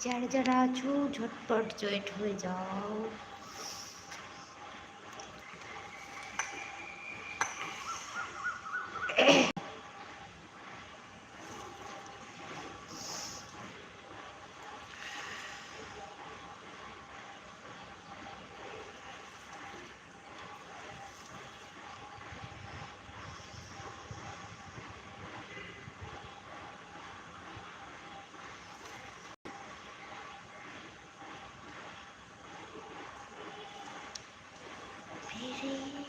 যারা যারা আছো ঝটপট জয়েন্ট হয়ে যাও। Thank you.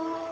Oh.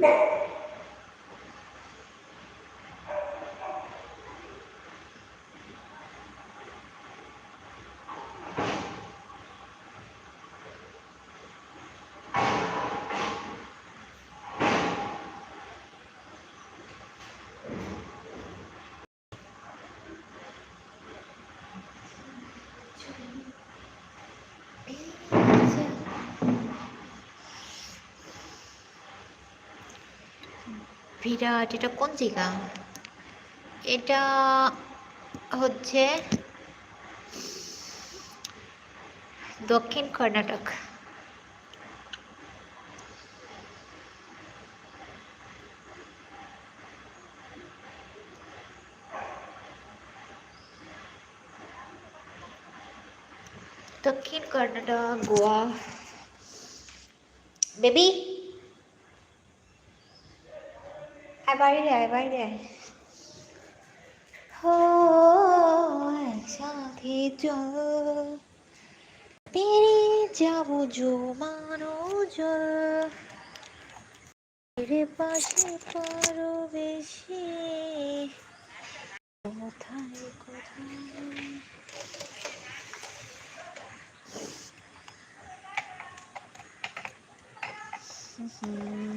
Yeah. বিরাট এটা কোন জায়গা? এটা হচ্ছে দক্ষিণ কর্ণাটক। দক্ষিণ কর্ণাটক গোয়া। বেবি আয় বাইরে আয় বাইরে। আয় हो একসাথে চল। পেরিয়ে যাব জো মানো জল। রে পাশে পারো বেশি। কোথায় কোথায়? হুম।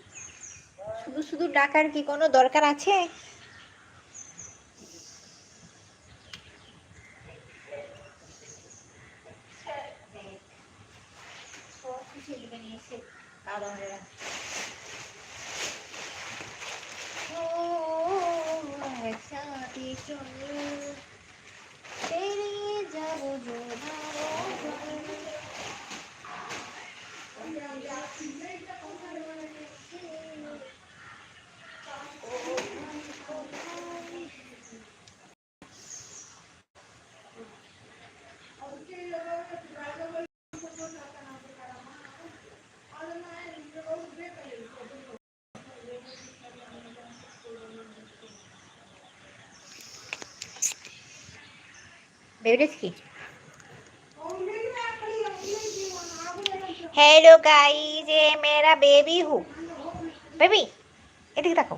শুধু শুধু ডাকার কি কোনো দরকার আছে একসাথে চলো हेलो गाइस ये मेरा बेबी हूँ। बेबी इधर देखो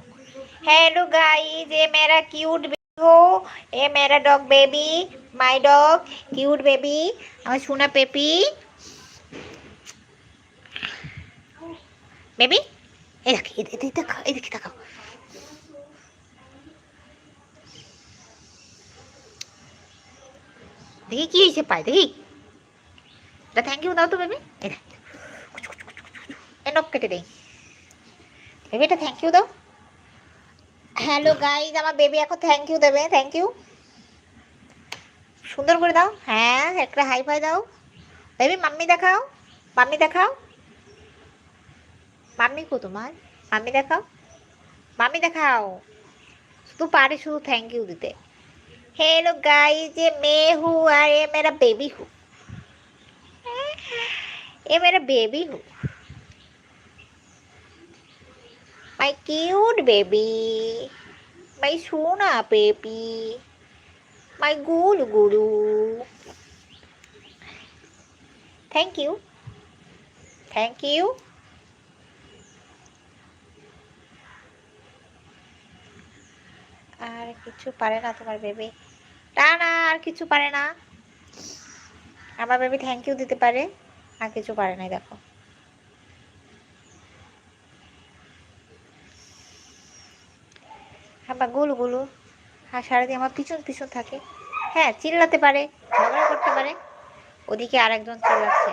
हेलो गाइस ये मेरा क्यूट बेबी हो ये मेरा dog baby my dog cute baby আমার সোনা পেপি বেবি এই দেখ এদিকে দেখো এদিকে দেখো দেখি কি হয়েছে পায় দেখি এটা থ্যাংক ইউ দাও তো বেবি এটা এ নখ কেটে দেই বেবিটা থ্যাংক ইউ দাও। হ্যালো গাইজ আমার বেবি এখন থ্যাংক ইউ দেবে থ্যাংক ইউ সুন্দর করে দাও হ্যাঁ একটা হাই ফাই দাও। বেবি মাম্মি দেখাও মাম্মি দেখাও। মাম্মি কো তোমার? মাম্মি দেখাও। মাম্মি দেখাও। শুধু পারি, শুধু থ্যাংক ইউ দিতে। হ্যালো গাইজ এ মেয়ে হু আর এ মেরা বেবি হু। এ মেরা বেবি হু My cute baby. My Suna baby. My Guru Guru. Thank you. Thank you. আর কিছু পারে না তোমার বেবি তা না আর কিছু পারে না আমার বেবি থ্যাংক ইউ দিতে পারে আর কিছু পারে নাই দেখো বা গুলু গুলু। হ্যাঁ সারাদিন আমার পিছন পিছন থাকে। হ্যাঁ চিল্লাতে পারে, ঝগড়া করতে পারে। ওদিকে আরেকজন চিল্লাচ্ছে।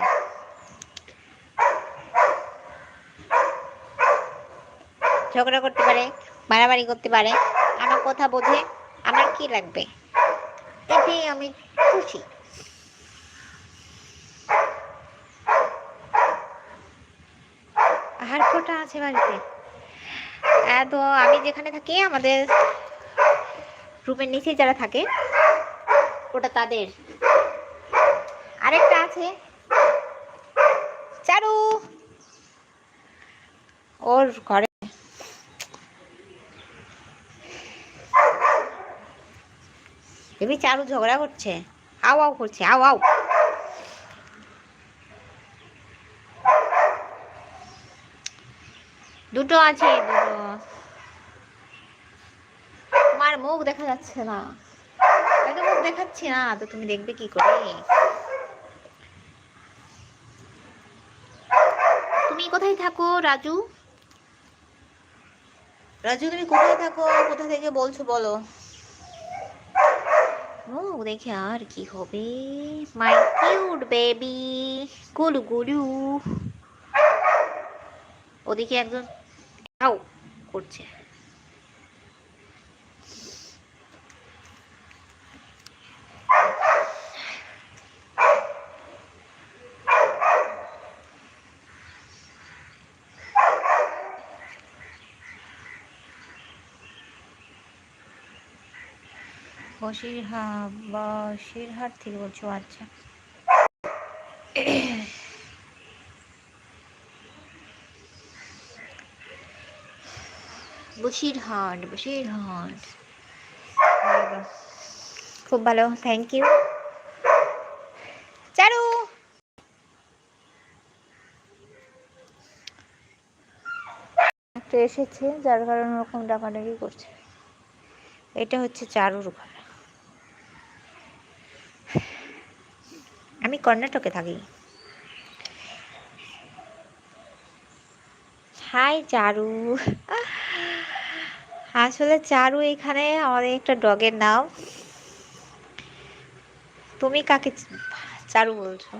ঝগড়া করতে পারে, মারামারি করতে পারে। আমার কথা বোঝে, আমার কি লাগবে? এতে আমি খুশি। আহার কটা আছে বাড়িতে। তো আমি যেখানে থাকি, আমাদের রুমের নিচে যারা থাকে, ওটা তাদের। আরেকটা আছে। চারু! ওর ঘরে বেবি চারু ঝগড়া করছে। আও আও করছে আও আও দুটো আছে দুটো। তোমার মুখ দেখা যাচ্ছে না। তাকে মুখ দেখাচ্ছি না তো তুমি দেখবে কি করে? তুমি কোথায় থাকো রাজু? রাজু তুমি কোথায় থাকো? কোথা থেকে বলছো বলো। ও দেখে আর কি হবে? মাই কিউট বেবি গুলু গুলু। ওদিকে একজন আউ করছে। বসিরহাট বসিরহাট থেকে বলছো? আচ্ছা। বসিরহাট বসিরহাট। খুব ভালো থ্যাংক ইউ চারু! এসেছে, যার কারণে ওরকম ডাকাডাকি করছে। এটা হচ্ছে চারুর ঘর। আমি কর্ণাটকে থাকি। হাই চারু। আসলে চারু এখানে আমাদের একটা ডগের নাম। তুমি কাকে চারু বলছো?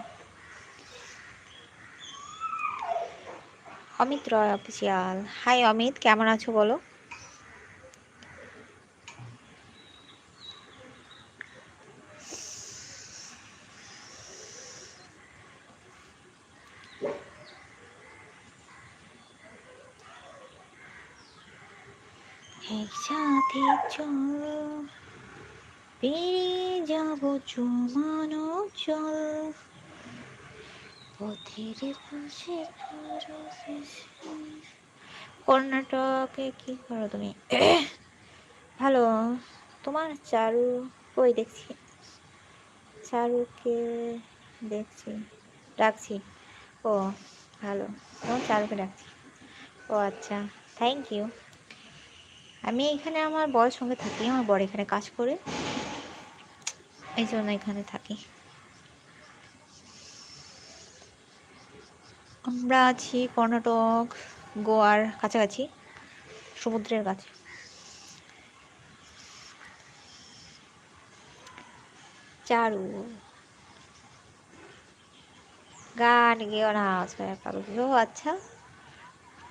অমিত রয় অফিসিয়াল হাই অমিত, কেমন আছো বলো একসাথে চলো পেরিয়ে যাব জমানো জল পথের পাশে কর্ণাটকে কি করো তুমি? ভালো তোমার চারু কই দেখছি? চারুকে দেখছি রাখছি ও ভালো তোমার চারুকে রাখছি ও আচ্ছা থ্যাংক ইউ আমি এখানে আমার বরের সঙ্গে থাকি, আমার বর এখানে কাজ করে। এই জন্য এখানে থাকি। আমরা আছি কর্ণাটক, গোয়ার কাছাকাছি, সমুদ্রের কাছে। চারু। গান গেও না পাগল। আচ্ছা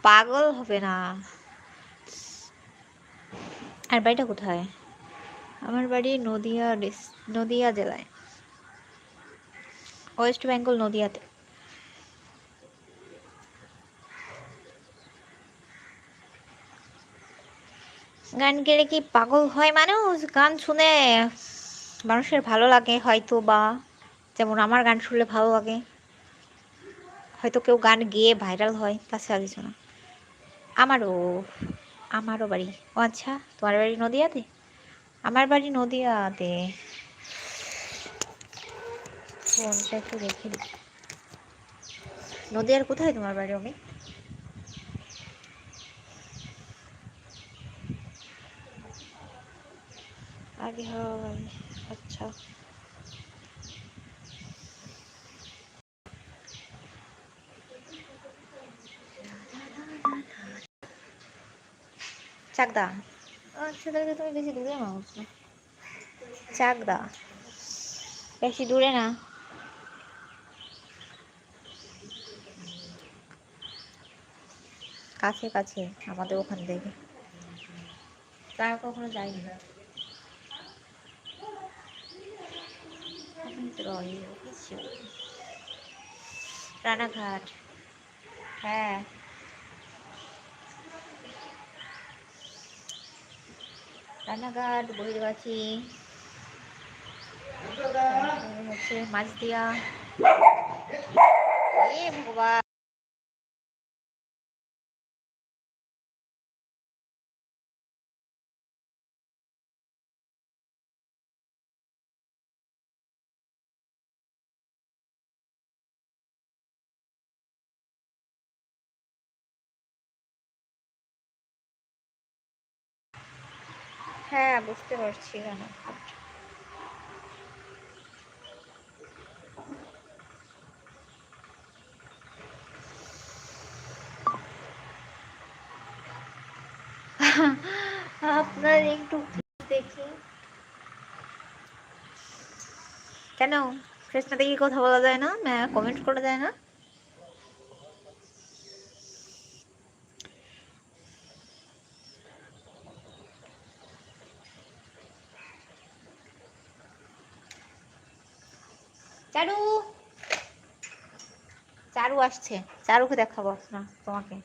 পাগল হবে না। আর বাড়িটা কোথায়? আমার বাড়ি নদিয়া নদিয়া জেলায়। ওয়েস্ট বেঙ্গল নদিয়াতে। গান গেলে কি পাগল হয় মানুষ? গান শুনে মানুষের ভালো লাগে হয়তো বা, যেমন আমার গান শুনলে ভালো লাগে। হয়তো কেউ গান গেয়ে ভাইরাল হয় তাছাড়া কিছু না। আমারও আমারও বাড়ি। ও আচ্ছা তোমার বাড়ি নদিয়াতে? আমার বাড়ি নদিয়াতে। ফোনটা একটু রেখে দিই। নদিয়ার কোথায় তোমার বাড়ি আমি আগে আচ্ছা। চাকদা? আচ্ছা তাহলে তুমি বেশি দূরে না চাকদা? বেশি দূরে না। কাছে কাছে আমাদের ওখান থেকে। তার কখনো যাইনি রানাঘাট। হ্যাঁ। রানাঘাট বহিরগাছি হচ্ছে মাছদিয়া এ ভগবান। হ্যাঁ বুঝতে পারছি কেন। আপনার একটু দেখি। কেন? ফ্রেশ না কথা বলা যায় না? কমেন্ট করা যায় না? চারু। চারু আসছে। চারুকে দেখাবো না, তোমাকে।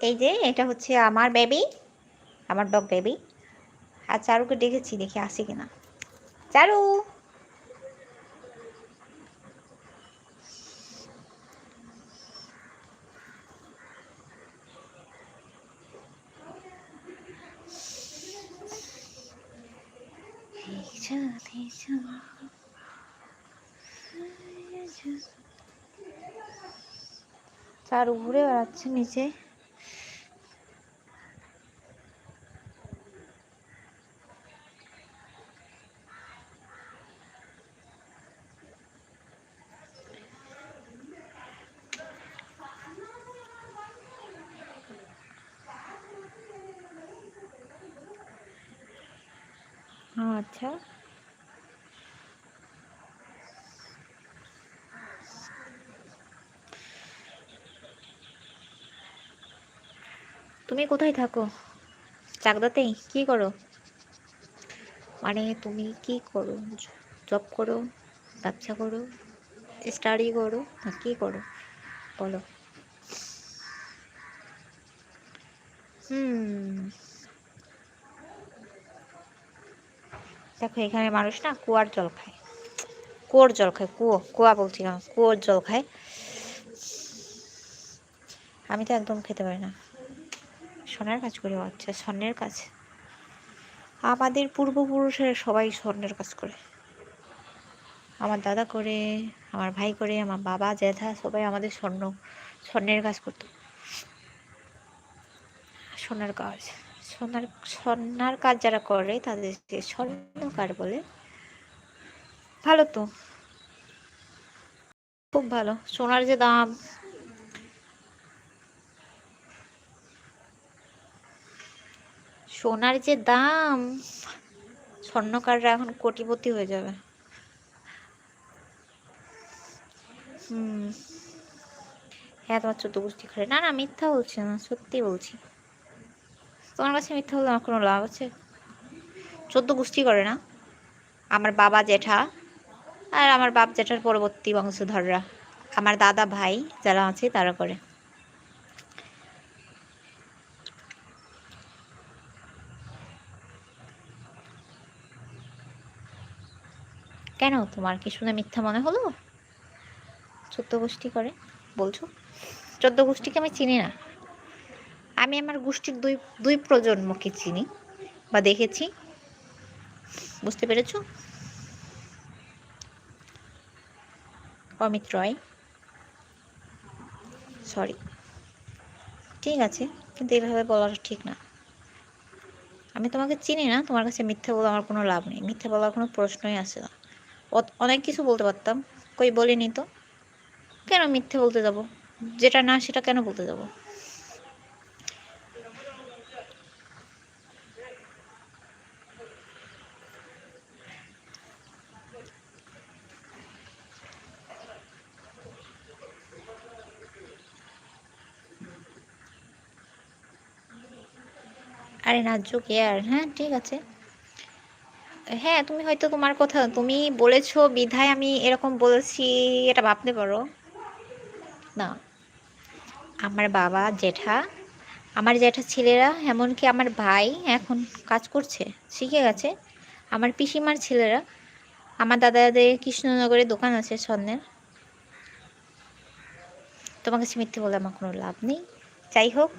এই যে, এটা হচ্ছে আমার বেবি আমার ডগ বেবি আর চারুকে ডেকেছি দেখি আসে কিনা। চারু! চারু ঘুরে বেড়াচ্ছে নিচে। আচ্ছা। তুমি কোথায় থাকো? চাকদাতেই? কি করো? মানে তুমি কি করো? জব করো, ব্যবসা করো স্টাডি করো, না কি করো? বলো। হুম। দেখো, এখানে মানুষ না কুয়ার জল খায়। কুয়োর জল খায়, কুয়ো, কুয়া বলছি কুয়োর জল খায়। আমি তো একদম খেতে পারি না। স্বর্ণের কাজ করে আচ্ছা স্বর্ণের কাজ। আমাদের পূর্বপুরুষেরা সবাই স্বর্ণের কাজ করে। আমার দাদা করে, আমার ভাই করে, আমার বাবা জ্যাঠা সবাই আমাদের স্বর্ণ, স্বর্ণের কাজ করতো। সোনার কাজ সোনার সোনার কাজ যারা করে তাদেরকে স্বর্ণকার বলে, ভালো তো। খুব ভালো। সোনার যে দাম সোনার যে দাম, স্বর্ণকাররা এখন কোটিপতি হয়ে যাবে। হুম। হ্যাঁ তোমার চোদ্দ গোষ্ঠী করে না না, মিথ্যা বলছি না, সত্যি বলছি। তোমার কাছে মিথ্যা বললে আমার কোনো লাভ আছে? চোদ্দ গোষ্ঠী করে না? আমার বাবা জেঠা আর আমার বাপ জেঠার পরবর্তী বংশধররা। আমার দাদা ভাই যারা আছে, তারা করে। কেন? তোমার কি শুনে মিথ্যা মনে হলো? চোদ্দ গোষ্ঠী করে, বলছো? চোদ্দ গোষ্ঠীকে আমি চিনি না। আমি আমার গোষ্ঠীর দুই দুই প্রজন্মকে চিনি বা দেখেছি। বুঝতে পেরেছ? অমিত রয়। সরি। ঠিক আছে, কিন্তু এইভাবে বলাটা ঠিক না। আমি তোমাকে চিনি না, তোমার কাছে মিথ্যা বলে আমার কোনো লাভ নেই। মিথ্যে বলার কোনো প্রশ্নই আসে না। অনেক কিছু বলতে পারতাম। কই বলিনি তো। কেন মিথ্যে বলতে যাব? যেটা না সেটা কেন বলতে যাব? আরে নাজ্য কেয়ার হ্যাঁ ঠিক আছে। হ্যাঁ তুমি হয়তো তোমার কথা, তুমি বলেছ বিধায় আমি এরকম বলেছি, এটা ভাবতে পারো। না, আমার বাবা জেঠা, আমার জেঠা ছেলেরা, এমনকি আমার ভাই এখন কাজ করছে, শিখে গেছে। আমার পিসিমার ছেলেরা, আমার দাদাদের কৃষ্ণনগরে দোকান আছে স্বর্ণের। তোমার কাছে মিথ্যে বলে আমার কোনো লাভ নেই। যাই হোক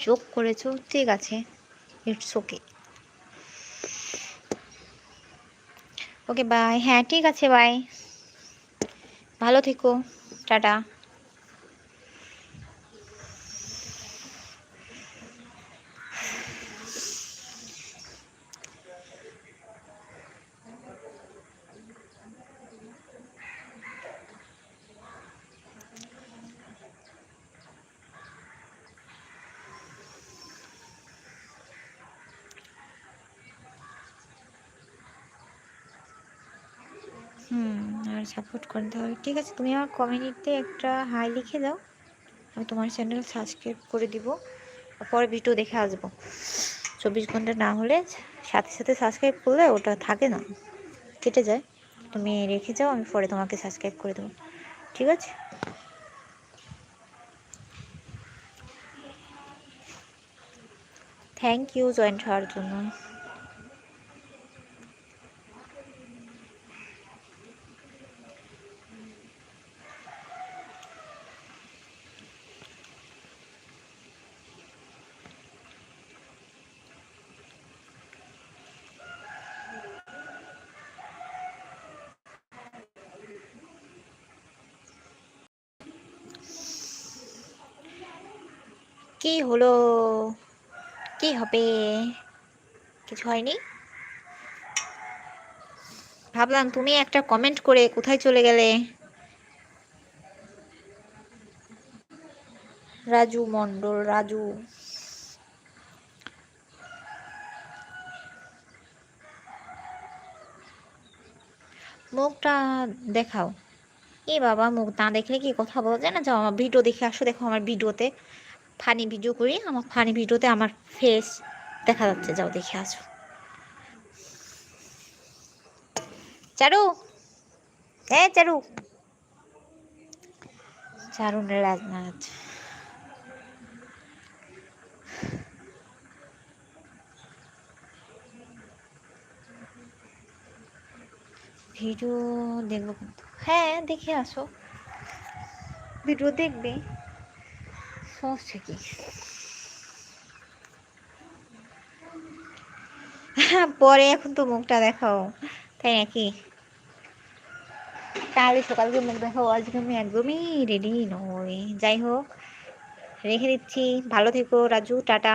যোগ করেছ, ঠিক আছে ইটস ওকে ওকে বাই হ্যাঁ ঠিক আছে বাই ভালো থেকো, টাটা। হুম, আর সাপোর্ট করতে হবে। ঠিক আছে, তুমি আমার কমিউনিটিতে একটা হাই লিখে দাও। আমি তোমার চ্যানেল সাবস্ক্রাইব করে দিব। পরে ভিডিও দেখে আসব। চব্বিশ ঘণ্টা না হলে সাথে সাথে সাবস্ক্রাইব করলে ওটা থাকে না। কেটে যায়। তুমি রেখে যাও, আমি পরে তোমাকে সাবস্ক্রাইব করে দেবো। ঠিক আছে? থ্যাংক ইউ জয়েন্ট হওয়ার জন্য। কি হলো? কি হবে? কিছু হয়নি? ভাবলাম তুমি একটা কমেন্ট করে কোথায় চলে গেলে? রাজু মন্ডল রাজু। মুখটা দেখাও। এ বাবা, মুখ না দেখলে কি কথা বলা যায় না? যাও আমার ভিডিও দেখে আসো, দেখো আমার ভিডিওতে ফানি ভিডিও করি। আমার ফানি ভিডিওতে আমার ফেস দেখা যাচ্ছে। যাও দেখে আসো। চারু! হ্যাঁ চারু। চারু রাজনাথ ভিডিও দেখব হ্যাঁ দেখে আসো। ভিডিও দেখবে। সমস্যা কি? পরে এখন তো মুখটা দেখাও, তাই নাকি? তাহলে সকালকে মুখ দেখাও, আজকে আমি একদমই রেডি নই। যাই হোক, রেখে দিচ্ছি। ভালো থেকো, রাজু, টাটা।